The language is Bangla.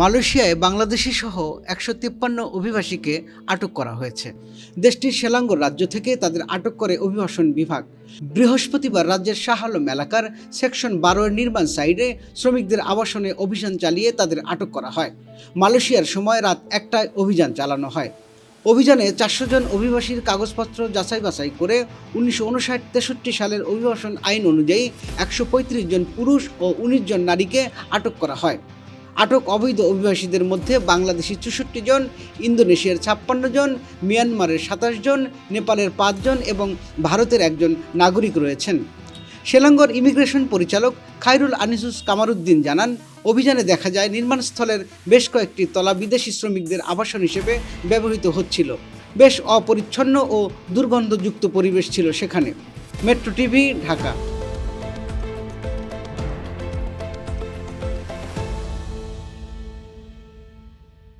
মালয়েশিয়ায় বাংলাদেশি সহ একশো তিপ্পান্ন অভিবাসীকে আটক করা হয়েছে। দেশটির সেলাঙ্গর রাজ্য থেকে তাদের আটক করে অভিবাসন বিভাগ। বৃহস্পতিবার রাজ্যের শাহ আলম এলাকার সেকশন বারোর নির্মাণ সাইডে শ্রমিকদের আবাসনে অভিযান চালিয়ে তাদের আটক করা হয়। মালয়েশিয়ার সময় রাত একটায় অভিযান চালানো হয়। অভিযানে চারশো জন অভিবাসীর কাগজপত্র যাচাই বাছাই করে উনিশশো উনষাট তেষট্টি সালের অভিবাসন আইন অনুযায়ী একশো পঁয়ত্রিশ জন পুরুষ ও উনিশ জন নারীকে আটক করা হয়। আটক অবৈধ অভিবাসীদের মধ্যে বাংলাদেশি চৌষট্টি জন, ইন্দোনেশিয়ার ছাপ্পান্ন জন, মিয়ানমারের সাতাশ জন, নেপালের পাঁচজন এবং ভারতের একজন নাগরিক রয়েছেন। সেলাঙ্গর ইমিগ্রেশন পরিচালক খায়রুল আনিসুস কামারুদ্দিন জানান, অভিযানে দেখা যায় নির্মাণস্থলের বেশ কয়েকটি তলা বিদেশি শ্রমিকদের আবাসন হিসেবে ব্যবহৃত হচ্ছিল। বেশ অপরিচ্ছন্ন ও দুর্গন্ধযুক্ত পরিবেশ ছিল সেখানে। Metro TV, Dhaka.